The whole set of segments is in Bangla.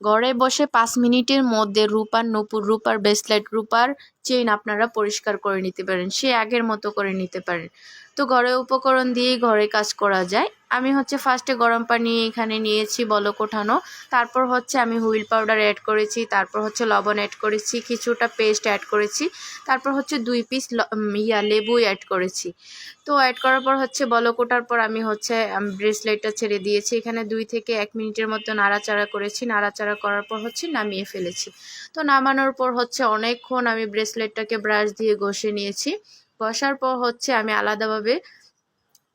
ঘরে বসে পাঁচ মিনিটের মধ্যে রূপার নূপুর, রূপার ব্রেসলেট রূপার চেইন আপনারা পরিষ্কার করে নিতে পারেন। সে আগের মতো করে নিতে পারেন। তো ঘরে উপকরণ দিয়েই ঘরে কাজ করা যায়। আমি হচ্ছে ফার্স্টে গরম পানি এখানে নিয়েছি বলক ওঠানো। তারপর হচ্ছে আমি হুইল পাউডার অ্যাড করেছি, তারপর হচ্ছে লবণ অ্যাড করেছি, কিছুটা পেস্ট অ্যাড করেছি, তারপর হচ্ছে দুই পিস ইয়া, লেবু অ্যাড করেছি। তো অ্যাড করার পর হচ্ছে বলক ওঠার পর আমি হচ্ছে ব্রেসলেটটা ছেড়ে দিয়েছি। এখানে দুই থেকে এক মিনিটের মতো নাড়াচাড়া করেছি। নাড়াচাড়া করার পর হচ্ছে নামিয়ে ফেলেছি। তো নামানোর পর হচ্ছে অনেকক্ষণ আমি ব্রেসলেটটাকে ব্রাশ দিয়ে ঘষে নিয়েছি। ঘষার পর হচ্ছে আমি আলাদাভাবে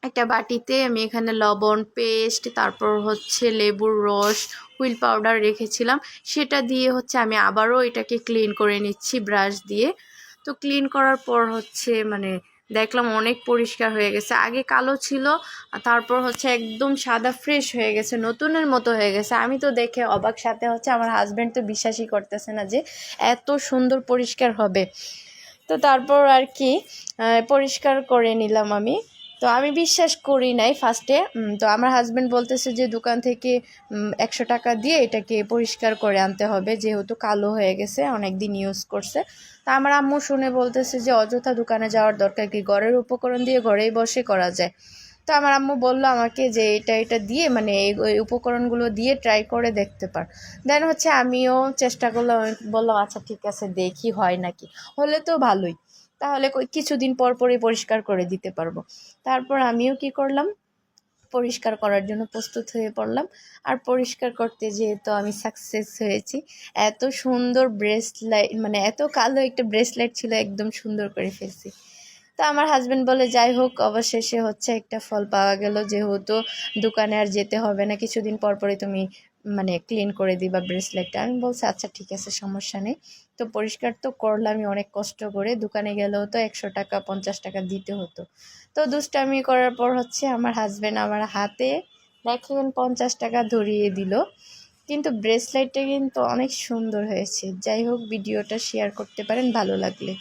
একটা বাটিতে আমি এখানে লবণ, পেস্ট, তারপর হচ্ছে লেবুর রস, হুইল পাউডার রেখেছিলাম। সেটা দিয়ে হচ্ছে আমি আবারও এটাকে ক্লিন করে নিচ্ছি ব্রাশ দিয়ে। তো ক্লিন করার পর হচ্ছে মানে দেখলাম অনেক পরিষ্কার হয়ে গেছে। আগে কালো ছিল তারপর হচ্ছে একদম সাদা ফ্রেশ হয়ে গেছে, নতুনের মতো হয়ে গেছে। আমি তো দেখে অবাক, সাথে হচ্ছে আমার হাজব্যান্ড তো বিশ্বাসই করতেছে না যে এত সুন্দর পরিষ্কার হবে। তো তারপর আর কি পরিষ্কার করে নিলাম আমি। তো আমি বিশ্বাস করি নাই ফার্স্টে তো আমার হাজব্যান্ড বলতেছে যে, দোকান থেকে একশো টাকা দিয়ে এটাকে পরিষ্কার করে আনতে হবে, যেহেতু কালো হয়ে গেছে অনেক দিন ইউজ করছে। তা আমার আম্মু শুনে বলতেছে যে, অযথা দোকানে যাওয়ার দরকার কি? ঘরের উপকরণ দিয়ে ঘরেই বসে করা যায়। তো আমার আম্মু বলল আমাকে যে, এটা এটা দিয়ে মানে এই উপকরণগুলো দিয়ে ট্রাই করে দেখতে পার। দেন হচ্ছে আমিও চেষ্টা করলাম বললাম আচ্ছা ঠিক আছে, দেখি হয় নাকি। হলে তো ভালোই। তাহলে কিছুদিন পর পরই পরিষ্কার করে দিতে পারব। তারপর আমিও কি করলাম? পরিষ্কার করার জন্য প্রস্তুত হয়ে পড়লাম। আর পরিষ্কার করতে যেহেতু আমি সাকসেস হয়েছি, এত সুন্দর ব্রেসলাইট মানে এত কালো একটা ব্রেসলেট ছিল একদম সুন্দর করে ফেলছি। তো আমার হাজব্যান্ড বলে, যাই হোক, অবশেষে হচ্ছে একটা ফল পাওয়া গেল। যেহেতু দোকানে আর যেতে হবে না, কিছুদিন পর পরে তুমি মানে ক্লিন করে দিবা ব্রেসলেটটা আমি বলছি আচ্ছা ঠিক আছে, সমস্যা নেই। তো পরিষ্কার তো করলামই অনেক কষ্ট করে। দোকানে গেলেও তো একশো টাকা, পঞ্চাশ টাকা দিতে হতো। তো দুষ্টামি করার পর হচ্ছে আমার হাজব্যান্ড আমার হাতে দেখেন পঞ্চাশ টাকা ধরিয়ে দিল। কিন্তু ব্রেসলেটটা কিন্তু অনেক সুন্দর হয়েছে। যাই হোক ভিডিওটা শেয়ার করতে পারেন, ভালো লাগলে।